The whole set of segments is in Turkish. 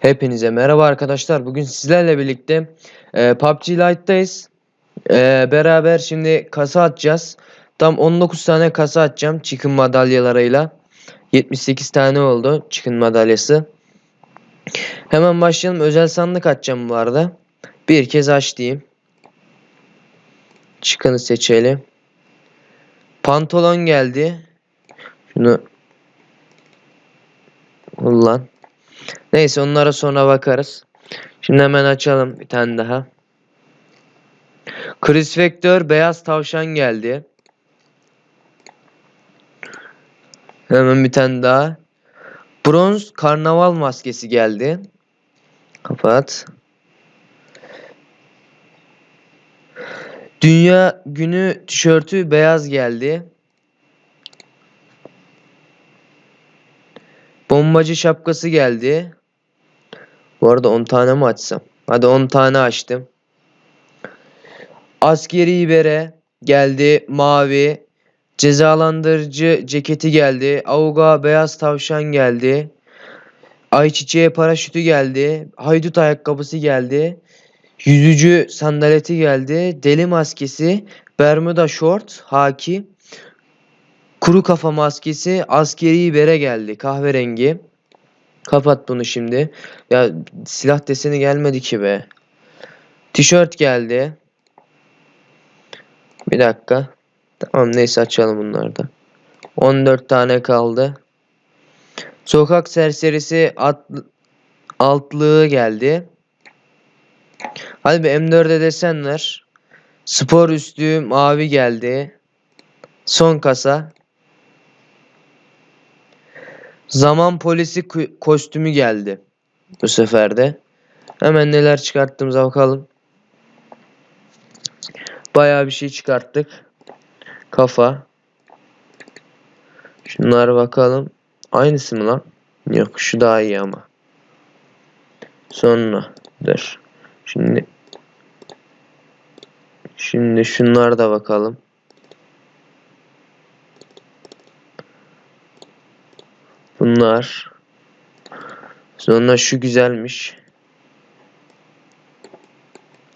Hepinize merhaba arkadaşlar. Bugün sizlerle birlikte e, PUBG Lite'dayız. E, beraber şimdi kasa atacağız. Tam 19 tane kasa atacağım çıkın madalyalarıyla. 78 tane oldu çıkın madalyası. Hemen başlayalım. Özel sandık açacağım bu arada. Bir kez aç diyeyim. Çıkını seçelim. Pantolon geldi. Şunu kullan. Neyse onlara sonra bakarız. Şimdi hemen açalım bir tane daha. Chris Vector beyaz tavşan geldi. Hemen bir tane daha. Bronz karnaval maskesi geldi. Kapat. Dünya günü tişörtü beyaz geldi. Bombacı şapkası geldi. Bu arada 10 tane mi açsam? Hadi 10 tane açtım. Askeri bere geldi mavi. Cezalandırıcı ceketi geldi. Auga beyaz tavşan geldi. Ayçiçeği paraşütü geldi. Haydut ayakkabısı geldi. Yüzücü sandaleti geldi. Deli maskesi. Bermuda short. Haki. Kuru kafa maskesi. Askeri bere geldi. Kahverengi. Kapat bunu şimdi. Ya silah deseni gelmedi ki be. Tişört geldi. Bir dakika. Tamam neyse açalım bunları da. 14 tane kaldı. Sokak serserisi at, altlığı geldi. Hadi bir M4'e desen ver. Spor üstü mavi geldi. Son kasa. Zaman polisi kostümü geldi. Bu sefer de. Hemen neler çıkarttığımıza bakalım. Bayağı bir şey çıkarttık. Kafa. Şunlara bakalım. Aynısı mı lan? Yok şu daha iyi ama. Sonra dur. Şimdi Şimdi şunlara da bakalım. Bunlar. Sonra şu güzelmiş.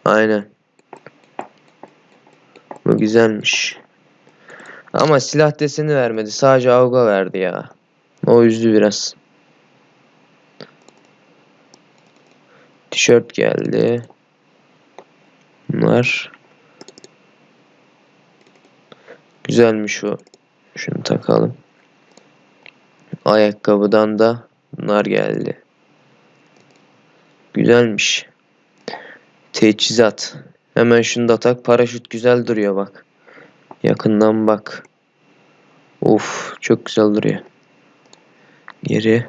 Aynen. Bu güzelmiş. Ama silah deseni vermedi. Sadece avga verdi ya. O üzdü biraz. Tişört geldi. Bunlar. Güzelmiş o. Şunu takalım. Ayakkabıdan da bunlar geldi. Güzelmiş. Teçhizat. Hemen şunu da tak. Paraşüt güzel duruyor bak. Yakından bak. Of çok güzel duruyor. Geri.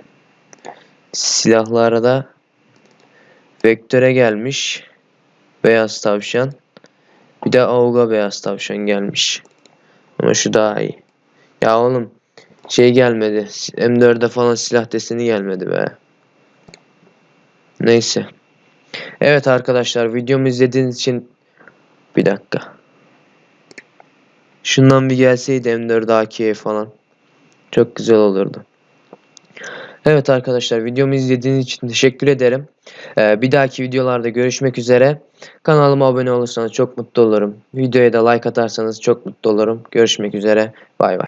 Silahlara da Vektör'e gelmiş. Beyaz tavşan. Bir de Auga beyaz tavşan gelmiş. Ama şu daha iyi. Ya oğlum şey gelmedi. M4'e falan silah deseni gelmedi be. Neyse. Evet arkadaşlar videomu izlediğiniz için bir dakika. Şundan bir gelseydi M4 AK'ye falan. Çok güzel olurdu. Evet arkadaşlar videomu izlediğiniz için teşekkür ederim. Ee, bir dahaki videolarda görüşmek üzere. Kanalıma abone olursanız çok mutlu olurum. Videoya da like atarsanız çok mutlu olurum. Görüşmek üzere. Bay bay.